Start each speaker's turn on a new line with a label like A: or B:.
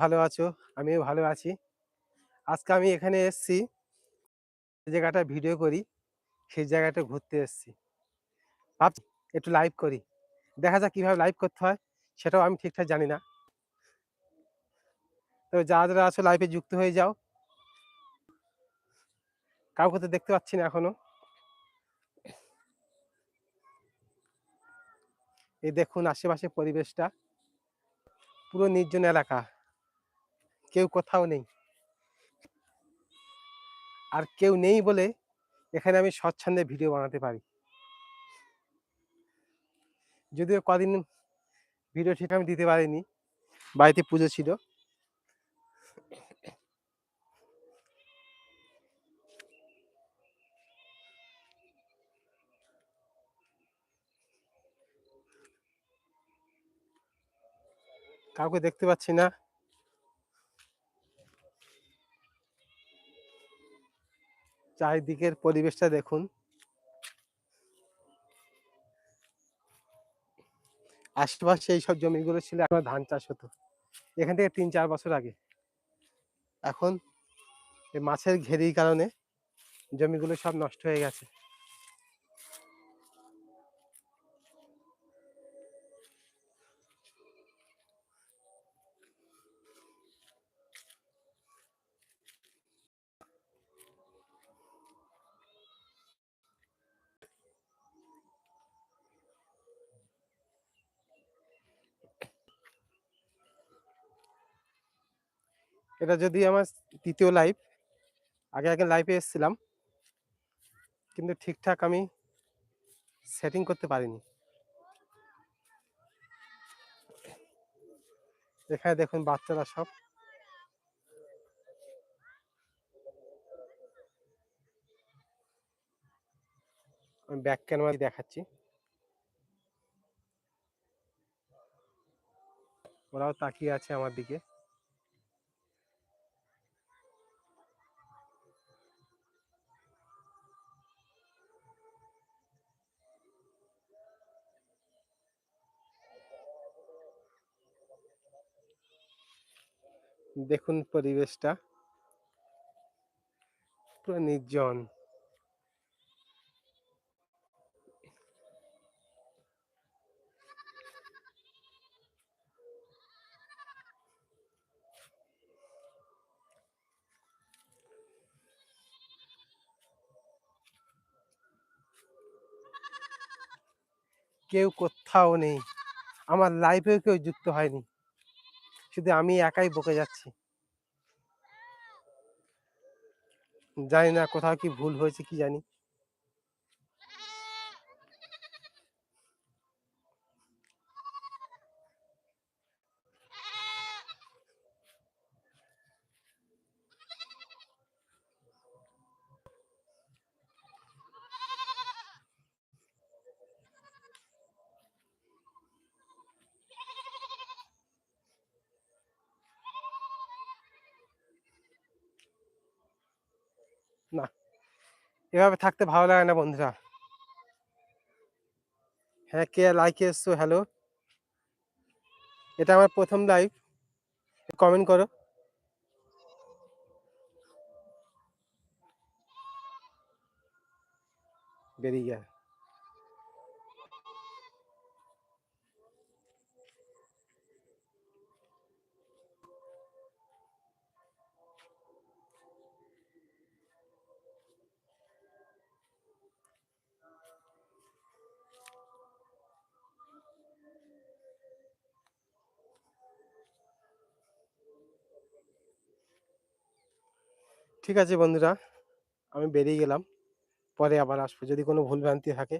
A: ভালো আছো? আমিও ভালো আছি। আজকে আমি এখানে এসছি যে জায়গাটায় ভিডিও করি, সেই জায়গাটা ঘুরতে এসছি। ভাবছি একটু লাইভ করি। দেখা যাক কীভাবে লাইভ করতে হয়, সেটাও আমি ঠিকঠাক জানি না। তো যারা, যারা আছো লাইভে যুক্ত হয়ে যাও। কাউকে তো দেখতে পাচ্ছি না এখনও। এই দেখুন আশেপাশে পরিবেশটা। পুরো নির্জন এলাকা। কেউ কোথাও নেই। আর কেউ নেই বলে এখানে আমি স্বচ্ছন্দে ভিডিও বানাতে পারি। যদিও কদিন ভিডিও ঠিক আমি দিতে পারিনি। বাড়িতে পুজো ছিল। কাউকে দেখতে পাচ্ছি না। চারিদিকের পরিবেশটা দেখুন। আশেপাশে এইসব জমিগুলো ছিল, এখন ধান চাষ হতো। এখান থেকে ৩-৪ বছর আগে। এখন মাছের ঘেরির কারণে জমিগুলো সব নষ্ট হয়ে গেছে। এটা যদি আমার তৃতীয় লাইভ। আগে, আগে লাইভে এসেছিলাম কিন্তু ঠিকঠাক আমি সেটিং করতে পারিনি। এখানে দেখুন বাচ্চারা সব। আমি ব্যাক ক্যামেরা দেখাচ্ছি। ওরাও তাকিয়ে আছে আমার দিকে। দেখুন পরিবেশটা। পুরো নির্জন। কেউ কোত্থাও নেই। আমার লাইভেও কেউ যুক্ত হয়নি। শুধু আমি একাই বকে যাচ্ছি। জানি না কোথাও কি ভুল হয়েছে কি জানি? না। এভাবে থাকতে ভালো লাগে না বন্ধুরা। হ্যাঁ, কে লাইকে এসছো হ্যালো। এটা আমার প্রথম লাইভ। কমেন্ট করো। বেরিয়ে ঠিক আছে বন্ধুরা। আমি বেরিয়ে গেলাম। পরে আবার আসব যদি কোনো ভুলভ্রান্তি থাকে।